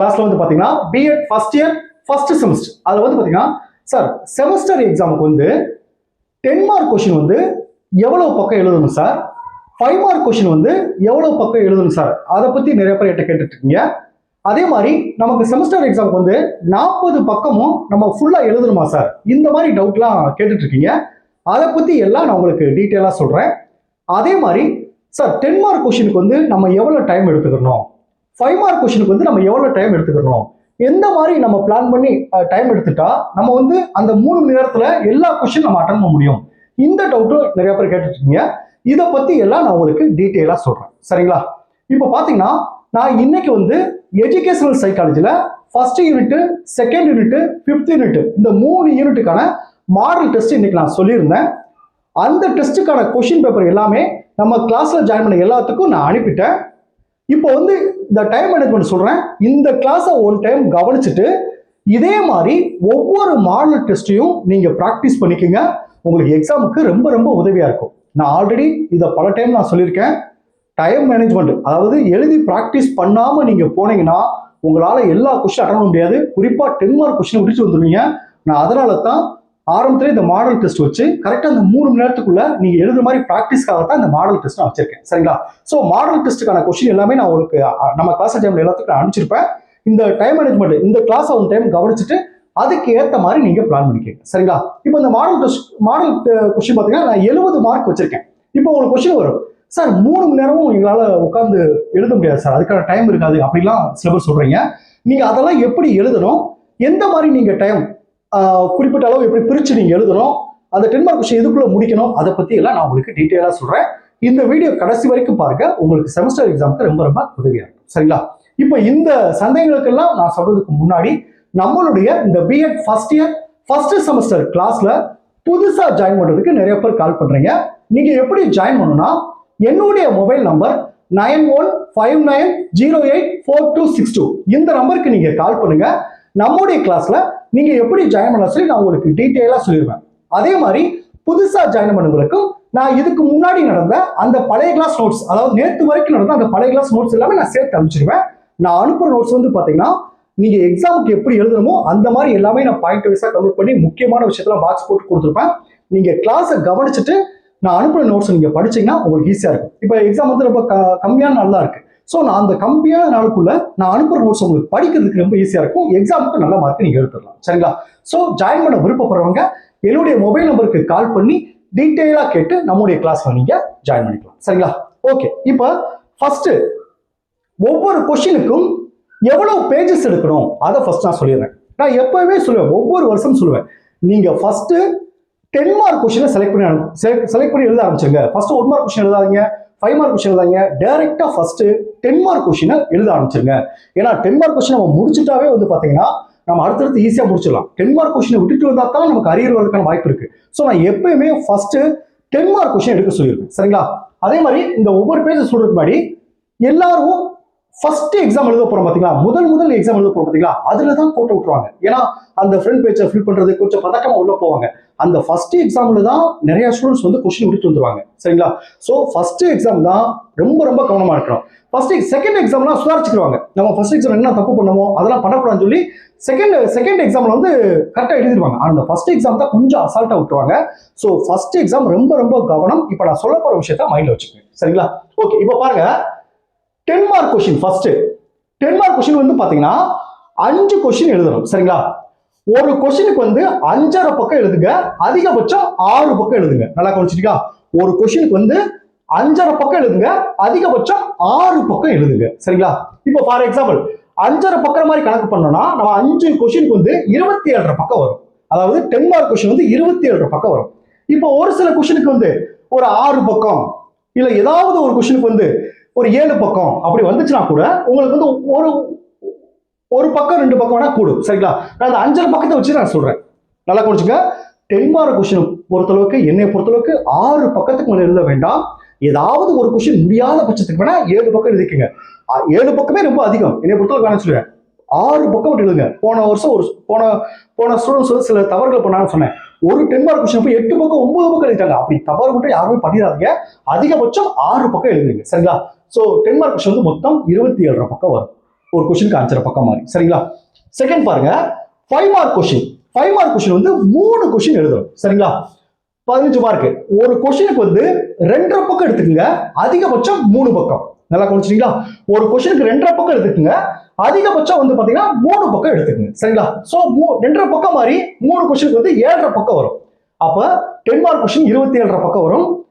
கிளாஸ்ல வந்து பாத்தீங்கன்னா B Ed first year first semester அதுல வந்து பாத்தீங்கன்னா சார் செமஸ்டர் எக்ஸாமுக்கு வந்து டென் மார்க் கொஷின் வந்து எவ்வளவு பக்கம் எழுதணும் சார் ஃபைவ் மார்க் கொஷின் வந்து எவ்வளவு பக்கம் எழுதணும் சார் அதை பத்தி நிறைய பேர் என்கிட்ட கேட்டுட்டு இருக்கீங்க. அதே மாதிரி நமக்கு செமஸ்டர் எக்ஸாமுக்கு வந்து நாற்பது பக்கமும் நம்ம ஃபுல்லா எழுதணுமா சார் இந்த மாதிரி டவுட்லாம் கேட்டுட்டு இருக்கீங்க. அதை பத்தி எல்லாம் நான் உங்களுக்கு டீட்டெயிலாக சொல்றேன். அதே மாதிரி சார் டென் மார்க் கொஷினுக்கு வந்து நம்ம எவ்வளோ டைம் எடுத்துக்கணும்? ஃபைவ் மார்க் கொஷனுக்கு வந்து நம்ம எவ்வளோ டைம் எடுத்துக்கணும்? எந்த மாதிரி நம்ம பிளான் பண்ணி டைம் எடுத்துட்டா நம்ம வந்து அந்த மூணு மணி நேரத்தில் எல்லா கொஷின் நம்ம அட்டன் பண்ண முடியும்? இந்த டவுட்டும் நிறைய பேர் கேட்டுட்டு இதை பற்றி எல்லாம் நான் உங்களுக்கு டீட்டெயிலாக சொல்கிறேன் சரிங்களா? இப்போ பார்த்தீங்கன்னா நான் இன்னைக்கு வந்து educational சைக்காலஜியில் first unit second unit fifth unit இந்த மூணு யூனிட்டுக்கான மாடல் டெஸ்ட் இன்னைக்கு நான் சொல்லியிருந்தேன். அந்த டெஸ்ட்டுக்கான கொஷின் பேப்பர் எல்லாமே நம்ம கிளாஸில் ஜாயின் பண்ண எல்லாத்துக்கும் நான் அனுப்பிட்டேன். இப்போ வந்து இந்த டைம் மேனேஜ்மெண்ட் சொல்கிறேன் இந்த கிளாஸை ஒன் டைம் கவனிச்சுட்டு இதே மாதிரி ஒவ்வொரு மாடல் டெஸ்ட்டையும் நீங்கள் ப்ராக்டிஸ் பண்ணிக்கோங்க. உங்களுக்கு எக்ஸாமுக்கு ரொம்ப ரொம்ப உதவியாக இருக்கும். நான் ஆல்ரெடி இதை பல டைம் நான் சொல்லியிருக்கேன். டைம் மேனேஜ்மெண்ட் அதாவது எழுதி ப்ராக்டிஸ் பண்ணாமல் நீங்கள் போனீங்கன்னா உங்களால் எல்லா கொஸ்டின் அட்டன் பண்ண முடியாது. குறிப்பாக டென் மார்க் கொஸ்டின் முடிச்சு வந்துடுவீங்க நான் அதனால தான் ஆரம்பத்துல இந்த மாடல் டெஸ்ட் வச்சு கரெக்டாக அந்த மூணு மணி நேரத்துக்குள்ள நீங்க எழுதுற மாதிரி ப்ராக்டிஸ்க்காக தான் இந்த மாடல் டெஸ்ட் நான் வச்சிருக்கேன். சரிங்களா? ஸோ மாடல் டெஸ்ட்டுக்கான கொஸ்டின் எல்லாமே நான் உங்களுக்கு நம்ம கிளாஸ் டைம்ல எல்லாத்துக்கும் நான் அனுப்பிச்சிருப்பேன். இந்த டைம் மேனேஜ்மெண்ட் இந்த கிளாஸ் ஒரு டைம் கவனிச்சுட்டு அதுக்கு ஏற்ற மாதிரி நீங்க பிளான் பண்ணிக்கங்க. சரிங்களா? இப்போ இந்த மாடல் டெஸ்ட் மாடல் கொஸ்டின் பார்த்தீங்கன்னா நான் எழுபது மார்க் வச்சிருக்கேன். இப்போ உங்களுக்கு கொஸ்டின் வரும். சார் மூணு மணி நேரமும் எங்களால் உட்காந்து எழுத முடியாது சார். அதுக்கான டைம் இருக்காது. அப்படிலாம் சில பேர் சொல்றீங்க. நீங்க அதெல்லாம் எப்படி எழுதணும்? எந்த மாதிரி நீங்க டைம் குறிப்பிட்ட அளவு எப்படி பிரித்து நீங்கள் எழுதணும் அந்த டென் மார்க் கொஸ்டின் முடிக்கணும் அதை பற்றி எல்லாம் நான் உங்களுக்கு டீட்டெயிலாக சொல்கிறேன் இந்த வீடியோ கடைசி வரைக்கும் பாருங்க உங்களுக்கு செமஸ்டர் எக்ஸாமுக்கு ரொம்ப ரொம்ப உதவியாக இருக்கும். சரிங்களா? இப்போ இந்த சந்தேகங்களுக்கெல்லாம் நான் சொல்றதுக்கு முன்னாடி நம்மளுடைய இந்த B Ed first year first semester கிளாஸ்ல புதுசா ஜாயின் பண்றதுக்கு நிறைய பேர் கால் பண்றீங்க. நீங்க எப்படி ஜாயின் பண்ணணும்னா என்னுடைய mobile number nine one five nine zero eight four two six two. இந்த நம்பருக்கு நீங்க கால் பண்ணுங்க. நம்முடைய கிளாஸ்ல நீங்க எப்படி ஜாயின் பண்ண சொல்லி நான் உங்களுக்கு டீட்டெயிலாக சொல்லிடுவேன். அதே மாதிரி புதுசாக ஜாயின் பண்ணவங்களுக்கும் நான் இதுக்கு முன்னாடி நடந்த அந்த பழைய கிளாஸ் நோட்ஸ் அதாவது நேற்று வரைக்கும் நடந்த அந்த பழைய கிளாஸ் நோட்ஸ் எல்லாமே நான் சேர்த்து அனுப்பிச்சிருவேன். நான் அனுப்புகிற நோட்ஸ் வந்து பார்த்தீங்கன்னா நீங்கள் எக்ஸாமுக்கு எப்படி எழுதணுமோ அந்த மாதிரி எல்லாமே நான் பாயிண்ட் வைஸாக கவர் பண்ணி முக்கியமான விஷயத்தெல்லாம் பாக்ஸ் போட்டு கொடுத்துருப்பேன். நீங்கள் கிளாஸை கவனிச்சுட்டு நான் அனுப்புகிற நோட்ஸ் நீங்கள் படிச்சீங்கன்னா உங்களுக்கு ஈஸியாக இருக்கும். இப்போ எக்ஸாம் வந்து ரொம்ப க- கம்மியான நல்லா இருக்குது ஸோ நான் அந்த கம்மியான நாளுக்குள்ள நான் அனுப்புகிற நோட்ஸ் உங்களுக்கு படிக்கிறதுக்கு ரொம்ப ஈஸியாக இருக்கும். எக்ஸாமுக்கு நல்ல மார்க் நீங்கள் எடுத்துடலாம். சரிங்களா? ஸோ ஜாயின் பண்ண விருப்பப்படுறவங்க என்னுடைய மொபைல் நம்பருக்கு கால் பண்ணி டீட்டெயிலாக கேட்டு நம்முடைய கிளாஸில் நீங்கள் ஜாயின் பண்ணிக்கலாம். சரிங்களா? ஓகே இப்போ ஃபஸ்ட்டு ஒவ்வொரு கொஷினுக்கும் எவ்வளோ பேஜஸ் எடுக்கணும்? அதை ஃபர்ஸ்ட் நான் சொல்லிடுறேன். நான் எப்போவுமே சொல்லுவேன். ஒவ்வொரு வருஷம் சொல்லுவேன். நீங்கள் ஃபஸ்ட்டு டென் மார்க் கொஷினை செலக்ட் பண்ணி செலக்ட் பண்ணி எழுத ஆரம்பிச்சுங்க ஃபஸ்ட்டு ஒன் மார்க் கொஷின் எழுதாதீங்க. ஃபைவ் மார்க் கொஷின் எழுதாங்க டேரெக்டாக ஃபஸ்ட்டு டென் மார்க் கொஷினை எழுத ஆரம்பிச்சிருங்க. ஏன்னா டென் மார்க் கொஷின் நம்ம முடிச்சுட்டாவே வந்து பார்த்தீங்கன்னா நம்ம அடுத்தடுத்து ஈஸியாக முடிச்சிடலாம். டென் மார்க் கொஷினை விட்டுட்டு வந்தால் தான் நமக்கு அரியர் வரதுக்கான வாய்ப்பு இருக்குது ஸோ நான் எப்பயுமே ஃபஸ்ட்டு டென் மார்க் கொஷின் எடுக்க சொல்லியிருக்கேன். சரிங்களா? அதே மாதிரி இந்த ஒவ்வொரு பேஜ் சொல்கிறதுக்கு முன்னாடி எல்லாரும் ஃபர்ஸ்ட் எக்ஸாம் எழுத போறோம் பாத்தீங்களா? முதல் முதல் எக்ஸாம் எழுத போறோம் பாத்தீங்களா? அதுல தான் கோட்டை விட்டுருவாங்க. ஏன்னா அந்த ஃப்ரண்ட் பேஜை ஃபில் பண்றது கொஞ்சம் பதட்டமா உள்ள போவாங்க. அந்த ஃபர்ஸ்ட் எக்ஸாம்ல தான் நிறைய ஸ்டூடெண்ட்ஸ் வந்து கொஸ்டின் விட்டுட்டு வந்துருவாங்க. சரிங்களா? ஸோ ஃபர்ஸ்ட் எக்ஸாம் தான் ரொம்ப ரொம்ப கவனமா இருக்கணும். ஃபர்ஸ்ட் செகண்ட் எக்ஸாம்லாம் சுதாரிச்சுக்குவாங்க நம்ம ஃபர்ஸ்ட் எக்ஸாம் என்ன தப்பு பண்ணமோ அதெல்லாம் பண்ணக்கூடாதுன்னு சொல்லி செகண்ட் செகண்ட் எக்ஸாம்ல வந்து கரெக்டாக எழுதிடுவாங்க அந்த ஃபர்ஸ்ட் எக்ஸாம் தான் கொஞ்சம் அசால்ட்டா விட்டுருவாங்க. ஸோ ஃபர்ஸ்ட் எக்ஸாம் ரொம்ப ரொம்ப கவனம். இப்போ நான் சொல்ல போற விஷயத்த மைண்ட்ல வச்சுக்கோங்க. சரிங்களா? ஓகே இப்போ பாருங்க. Ten mark question first ten mark question வந்து பாத்தீங்கன்னா அஞ்சு கொஷின் எழுதணும் சரிங்களா? ஒரு கொஷினுக்கு வந்து அஞ்சரை பக்கம் எழுதுங்க அதிகபட்சம் ஆறு பக்கம் எழுதுங்க. நல்லா கவனிச்சிருக்கா ஒரு கொஷினுக்கு வந்து அஞ்சரை பக்கம் எழுதுங்க அதிகபட்சம் ஆறு பக்கம் எழுதுங்க சரிங்களா? இப்போ ஃபார் எக்ஸாம்பிள் அஞ்சரை பக்கம் மாதிரி கணக்கு பண்ணோம்னா நம்ம அஞ்சு கொஷினுக்கு வந்து இருபத்தி ஏழரை பக்கம் வரும். அதாவது டென் மார்க் கொஷின் வந்து இருபத்தி ஏழரை பக்கம் வரும். இப்போ ஒரு சில கொஷினுக்கு வந்து ஒரு ஆறு பக்கம் இல்ல ஏதாவது ஒரு கொஷினுக்கு வந்து ஒரு ஏழு பக்கம் அப்படி வந்துச்சுன்னா கூட உங்களுக்கு வந்து ஒரு ஒரு பக்கம் ரெண்டு பக்கம் வேணா கூடும் சரிங்களா? நான் அந்த அஞ்சரை பக்கத்தை வச்சு நான் சொல்றேன். நல்லா குடிச்சுங்க டென் மார்க் கொஸ்டின் பொறுத்தளவுக்கு என்னை பொறுத்தளவுக்கு ஆறு பக்கத்துக்கு மேலே எழுத வேண்டாம். ஏதாவது ஒரு கொஸ்டின் முடியாத பட்சத்துக்கு வேணா ஏழு பக்கம் எழுதிக்கங்க. ஏழு பக்கமே ரொம்ப அதிகம். என்னை பொறுத்தளவுக்கு வேணா சொல்லுவேன் ஆறு பக்கம் மட்டும் எழுதுங்க. போன வருஷம் ஒரு போன போன ஸ்டூடெண்ட்ஸ் சில தவறுகள் பண்ணான்னு சொன்னேன். ஒரு டென் மார்க் கொஸ்டின் போய் எட்டு பக்கம் ஒன்பது பக்கம் எழுதிட்டாங்க. அப்படி தவறு மட்டும் யாருமே பண்ணிடாதீங்க. அதிகபட்சம் ஆறு பக்கம் எழுதுங்க. சரிங்களா? ஸோ டென் மார்க் கொஸ்டின் வந்து மொத்தம் இருபத்தி ஏழரை பக்கம் வரும். ஒரு கொஸ்டினுக்கு அஞ்சரை பக்கம் மாதிரி. சரிங்களா? செகண்ட் பாருங்க. Five mark question five mark question வந்து மூணு கொஸ்டின் எழுதணும். சரிங்களா? பதினஞ்சு மார்க் ஒரு கொஸ்டினுக்கு வந்து ரெண்டரை பக்கம் எடுத்துக்கோங்க. அதிகபட்சம் மூணு பக்கம். நல்லா கவனிச்சிங்களா ஒரு கொஸ்டினுக்கு ரெண்டரை பக்கம் எடுத்துக்கோங்க. அதிகபட்சம் வந்து பார்த்தீங்கன்னா மூணு பக்கம் எடுத்துக்கோங்க. சரிங்களா? ஸோ ரெண்டரை பக்கம் மாதிரி மூணு கொஸ்டினுக்கு வந்து ஏழரை பக்கம் வரும். அப்போ டென் மார்க் கொஸ்டின் இருபத்தி ஏழரை பக்கம் வரும்.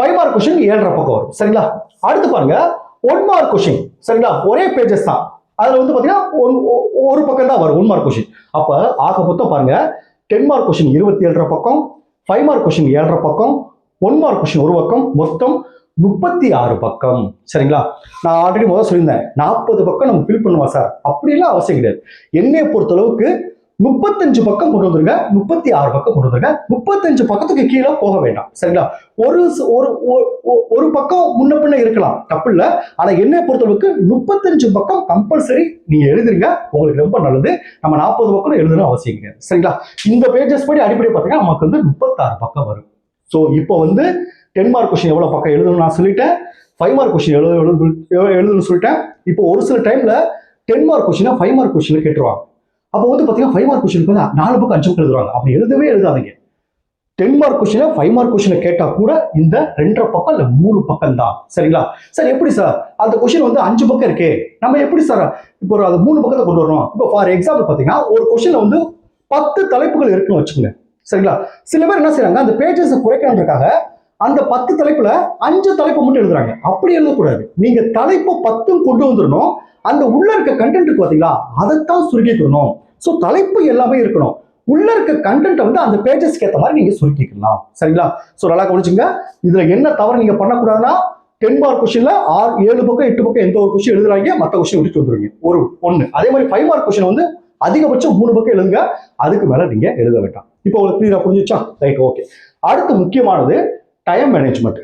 ஃபைவ் மார்க் கொஸ்டின் ஏழரை பக்கம் வரும். சரிங்களா? அடுத்து பாருங்க. ஒன் மார்க் கொஸ்டின் சரிங்களா? ஒரே பேஜஸ் தான். அதில் வந்து பார்த்தீங்கன்னா ஒன்- ஒ- ஒரு பக்கம் தான் வரும். ஒன் மார்க் கொஸ்டின் அப்போ ஆக மொத்தம் பாருங்க. டென் மார்க் கொஸ்டின் இருபத்தி ஏழரை பக்கம். ஃபைவ் மார்க் கொஸ்டின் ஏழரை பக்கம். ஒன் மார்க் கொஸ்டின் ஒரு பக்கம். மொத்தம் முப்பத்தி ஆறு பக்கம். சரிங்களா? நான் ஆல்ரெடி முதல் சொல்லியிருந்தேன். நாற்பது பக்கம் நம்ம ஃபில் பண்ணுவோம் சார் அப்படிலாம் அவசியம் கிடையாது. என்னை பொறுத்தளவுக்கு முப்பத்தஞ்சு பக்கம் கொண்டு வந்துருங்க. முப்பத்தி ஆறு பக்கம் கொண்டு வந்துருங்க. முப்பத்தஞ்சு பக்கத்துக்கு கீழே போக வேண்டாம். சரிங்களா? ஒரு ஒரு ஒ- ஒ- ஒரு பக்கம் முன்ன பின்ன இருக்கலாம். தப்பு இல்லை. ஆனால் என்னை பொறுத்தளவுக்கு முப்பத்தஞ்சு பக்கம் கம்பல்சரி நீங்கள் எழுதிருங்க. உங்களுக்கு ரொம்ப நல்லது. நம்ம நாற்பது பக்கம் எழுதணும் அவசியம் கிடையாது. சரிங்களா? இந்த பேஜஸ் படி அடிப்படை பார்த்தீங்கன்னா நமக்கு வந்து முப்பத்தாறு பக்கம் வரும். ஸோ இப்போ வந்து டென் மார்க் கொஷின் எவ்வளோ பக்கம் எழுதணும்னு நான் சொல்லிட்டேன். ஃபைவ் மார்க் கொஷின் எழுத எழுது எழுதணும்னு சொல்லிட்டேன். இப்போ ஒரு சில டைமில் டென் மார்க் கொஷினா ஃபைவ் மார்க் கொஷினில் கேட்டுருவாங்க. அப்போ வந்து பார்த்தீங்கன்னா ஃபைவ் மார்க் கொஷினுக்கு வந்து நாலு பக்கம் அஞ்சு பக்கம் எழுதுவாங்க. அப்படி எழுதவே எழுதாதீங்க. டென் மார்க் கொஷினை ஃபைவ் மார்க் கொஷினை கேட்டால் கூட இந்த ரெண்டரை பக்கம் இல்லை மூணு பக்கம் தான். சரிங்களா? சார் எப்படி சார் அந்த கொஷின் வந்து அஞ்சு பக்கம் இருக்கே. நம்ம எப்படி சார் இப்போ ஒரு அது மூணு பக்கத்தை கொண்டு வரணும்? இப்போ ஃபார் எக்ஸாம்பிள் பார்த்தீங்கன்னா ஒரு கொஷினில் வந்து பத்து தலைப்புகள் இருக்குன்னு வச்சுக்கோங்க. சரிங்களா? சில பேர் என்ன செய்யறாங்க அந்த பேஜஸை குறைக்கணுன்றக்காக அந்த பத்து தலைப்புல அஞ்சு தலைப்பு மட்டும் எழுதுறாங்க. அப்படி எழுதக்கூடாது. நீங்க தலைப்பு பத்தும் கொண்டு வந்துடணும். அந்த உள்ள இருக்க கண்டென்ட் பாத்தீங்களா? அதைத்தான் சுருக்கிக்கணும். ஸோ தலைப்பு எல்லாமே இருக்கணும். உள்ள இருக்க கண்டென்ட்டை வந்து அந்த பேஜஸ்க்கு ஏற்ற மாதிரி நீங்க சுருக்கிக்கலாம். சரிங்களா? ஸோ நல்லா கவனிச்சுங்க. இதுல என்ன தவறு நீங்க பண்ணக்கூடாதுன்னா டென் மார்க் கொஸ்டின்ல ஆறு ஏழு பக்கம் எட்டு பக்கம் எந்த ஒரு கொஸ்டின் எழுதுறாங்க மற்ற கொஸ்டின் விட்டுட்டு வந்துருவீங்க. ஒரு ஒன்று அதே மாதிரி ஃபைவ் மார்க் கொஸ்டின் வந்து அதிகபட்சம் மூணு பக்கம் எழுதுங்க. அதுக்கு மேல நீங்க எழுத வேண்டாம். இப்போ உங்களுக்கு கிளியரா புரிஞ்சுச்சா ரைட் ஓகே அடுத்து முக்கியமானது time management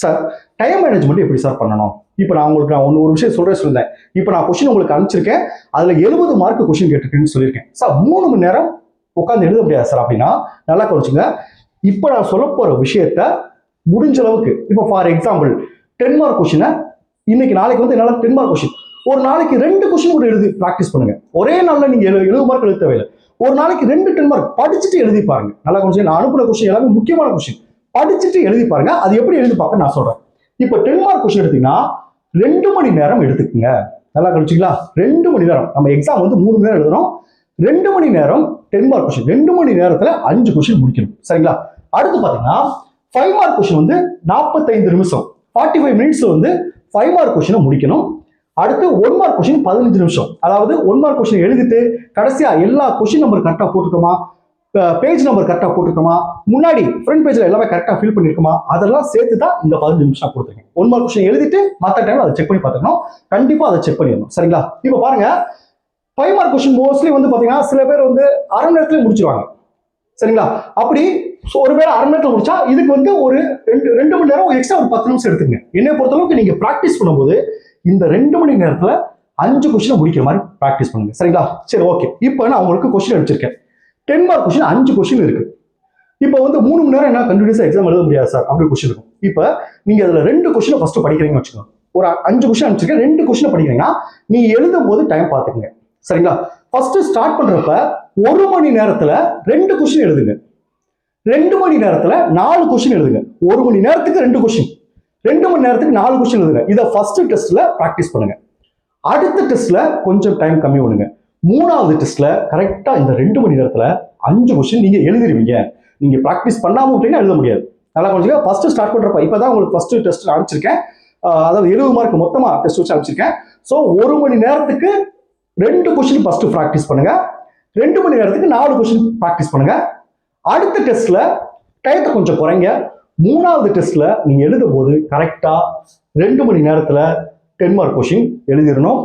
sir time management எப்படி சார் பண்ணணும்? இப்போ நான் உங்களுக்கு நான் ஒன்று ஒரு விஷயம் சொல்கிறேன் சொல்லியிருந்தேன் இப்போ நான் கொஷின் உங்களுக்கு அனுப்பிச்சிருக்கேன். அதில் எழுபது மார்க் கொஷின் கேட்டிருக்கேன்னு சொல்லியிருக்கேன். சார் மூணு மணி நேரம் உட்காந்து எழுத முடியாது சார் அப்படின்னா நல்லா குறைச்சிங்க இப்போ நான் சொல்ல போகிற விஷயத்த முடிஞ்ச அளவுக்கு இப்போ ஃபார் எக்ஸாம்பிள் டென் மார்க் கொஷினை இன்னைக்கு நாளைக்கு வந்து என்னால் டென் மார்க் கொஷின் ஒரு நாளைக்கு ரெண்டு கொஷின் கூட எழுதி ப்ராக்டிஸ் பண்ணுங்க. ஒரே நாளில் நீங்கள் எழு எழுபது மார்க் எழுத தேவையில்லை. ஒரு நாளைக்கு ரெண்டு டென் மார்க் படிச்சுட்டு எழுதி பாருங்க. நல்லா கொஞ்சம் நான் அனுப்பின கொஷின் எல்லாமே முக்கியமான கொஷின் படிச்சுட்டு எழுதி பாருங்க. அது எப்படி எழுதி பார்க்க நான் சொல்றேன். இப்போ டென் மார்க் கொஸ்டின் எடுத்தீங்கன்னா ரெண்டு மணி நேரம் எடுத்துக்கோங்க. நல்லா கழிச்சிங்களா ரெண்டு மணி நேரம். நம்ம எக்ஸாம் வந்து மூணு மணி நேரம் எழுதுறோம். ரெண்டு மணி நேரம் டென் மார்க் கொஸ்டின் ரெண்டு மணி நேரத்தில் அஞ்சு கொஸ்டின் முடிக்கணும். சரிங்களா? அடுத்து பார்த்தீங்கன்னா ஃபைவ் மார்க் கொஸ்டின் வந்து நாற்பத்தைந்து நிமிஷம். ஃபார்ட்டி ஃபைவ் மினிட்ஸில் வந்து ஃபைவ் மார்க் கொஸ்டினை முடிக்கணும். அடுத்து ஒன் மார்க் கொஸ்டின் பதினஞ்சு நிமிஷம். அதாவது ஒன் மார்க் கொஸ்டின் எழுதிட்டு கடைசியாக எல்லா கொஸ்டின் நம்பர் கரெக்டாக போட்டுருக்கோமா பேஜ் நம்பர் கரெக்டாக போட்டிருக்கோமா? முன்னாடி ஃப்ரண்ட் பேஜில் எல்லாமே கரெக்டாக ஃபில் பண்ணியிருக்கோமா அதெல்லாம் சேர்த்து தான் இந்த பதினஞ்சு நிமிஷம் கொடுத்துருக்கேன். ஒன் மார்க் கொஸ்டின் எழுதிட்டு மற்ற டைமில் அதை செக் பண்ணி பார்த்துக்கணும். கண்டிப்பாக அதை செக் பண்ணிடணும். சரிங்களா? இப்போ பாருங்க. ஃபைவ் மார்க் கொஸ்டின் மோஸ்ட்லி வந்து பார்த்தீங்கன்னா சில பேர் வந்து அரை மணி நேரத்துல முடிச்சிருவாங்க. சரிங்களா? அப்படி ஒரு பேர் அரை மணி நேரத்தில் முடிச்சா இதுக்கு வந்து ஒரு ரெண்டு ரெண்டு மணி நேரம் எக்ஸ்ட்ரா ஒரு பத்து நிமிஷம் எடுத்துங்க என்னை பொறுத்தளவுக்கு நீங்கள் ப்ராக்டிஸ் பண்ணும்போது இந்த ரெண்டு மணி நேரத்தில் அஞ்சு கொஸ்டினை முடிக்கிற மாதிரி ப்ராக்டிஸ் பண்ணுங்க. சரிங்களா? சரி ஓகே இப்போ நான் உங்களுக்கு கொஸ்டின் அனுப்பிச்சிருக்கேன். டென் மார்க் கொஸ்டின் அஞ்சு கொஸ்டின் இருக்கு. இப்போ வந்து மூணு மணி நேரம் என்ன கண்டினியூஸாக எக்ஸாம் எழுத முடியாது சார் அப்படி கொஸ்டின் இருக்கும். இப்போ நீங்க அதுல ரெண்டு கொஸ்டினை ஃபர்ஸ்ட் படிக்கிறீங்கன்னு வச்சுக்கோங்க. ஒரு அஞ்சு கொஸ்டின் அனுப்பிச்சிருக்கேன் ரெண்டு கொஸ்டின் படிக்கிறீங்கன்னா நீ எழுதும் போது டைம் பார்த்துக்குங்க. சரிங்களா? ஃபர்ஸ்ட் ஸ்டார்ட் பண்றப்ப ஒரு மணி நேரத்துல ரெண்டு கொஸ்டின் எழுதுங்க. ரெண்டு மணி நேரத்துல நாலு கொஸ்டின் எழுதுங்க. ஒரு மணி நேரத்துக்கு ரெண்டு கொஸ்டின் ரெண்டு மணி நேரத்துக்கு நாலு கொஸ்டின் எழுதுங்க. இதை ஃபர்ஸ்ட் டெஸ்ட்ல ப்ராக்டிஸ் பண்ணுங்க. அடுத்த டெஸ்ட்ல கொஞ்சம் டைம் கம்மி பண்ணுங்க. மூணாவது டெஸ்ட்ல கரெக்டா இந்த ரெண்டு மணி நேரத்துல அஞ்சு கொஸ்டின் நீங்க எழுதிருவீங்க. நீங்க ப்ராக்டிஸ் பண்ணாம விட்டீங்கன்னா எழுத முடியாது. நல்லா கொஞ்சம் ஃபர்ஸ்ட் ஸ்டார்ட் பண்றப்ப இப்பதான் உங்களுக்கு ஃபர்ஸ்ட் டெஸ்ட் அனுப்பிச்சிருக்கேன். அதாவது எழுபது மார்க் மொத்தமா டெஸ்ட் வச்சு அனுப்பிச்சிருக்கேன். ஸோ ஒரு மணி நேரத்துக்கு ரெண்டு கொஸ்டின் ஃபர்ஸ்ட் ப்ராக்டிஸ் பண்ணுங்க. ரெண்டு மணி நேரத்துக்கு நாலு கொஸ்டின் ப்ராக்டிஸ் பண்ணுங்க. அடுத்த டெஸ்ட்ல டயத்தை கொஞ்சம் குறைங்க. மூணாவது டெஸ்ட்ல நீங்க எழுதும் போது கரெக்டா ரெண்டு மணி நேரத்துல டென் மார்க் கொஸ்டின் எழுதிடணும்.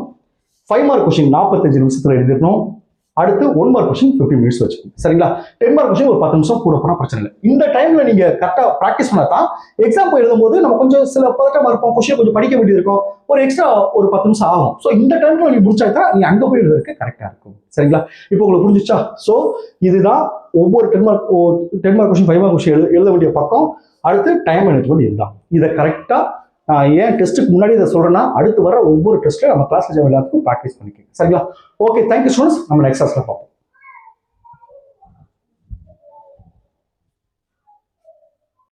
ஃபைவ் மார்க் கொஸ்டின் நாற்பத்தஞ்சு நிமிஷத்தில் எழுதிடணும் அடுத்து one mark question fifty minutes வச்சுக்கணும். சரிங்களா? டென் மார்க் கொஸ்டின் ஒரு பத்து நிமிஷம் கூட போனால் பிரச்சனை இல்லை. இந்த டைமில் நீங்கள் கரெக்டாக ப்ராக்டிஸ் பண்ணால் தான் எக்ஸாம் போய் எழுதும்போது நம்ம கொஞ்சம் சில பதட்டமாக இருப்போம். கொஸ்டின் கொஞ்சம் படிக்க வேண்டியது இருக்கும். ஒரு எக்ஸ்ட்ரா ஒரு பத்து நிமிஷம் ஆகும். ஸோ இந்த டைமில் நீங்கள் முடிச்சா தான் நீங்கள் அங்கே போய் எழுதுறதுக்கு கரெக்டாக இருக்கும். சரிங்களா? இப்போ உங்களுக்கு புரிஞ்சிச்சா? ஸோ இதுதான் ஒவ்வொரு ten mark ten mark question five mark question எழுத எழுத வேண்டிய பக்கம். அடுத்து டைம் மேனேஜ்மெண்ட் இதுதான். இதை கரெக்டாக ஏன் டெஸ்ட்டுக்கு முன்னாடி இதை சொல்கிறேன்னா அடுத்து வர ஒவ்வொரு டெஸ்ட்லையும் நம்ம கிளாஸ் எல்லாத்துக்கும் ப்ராக்டிஸ் பண்ணிக்கோங்க. சரிங்களா? ஓகே தேங்க்யூ ஸ்டூடெண்ட்ஸ் நம்ம நெக்ஸ்ட் கிளாஸில் பார்ப்போம்.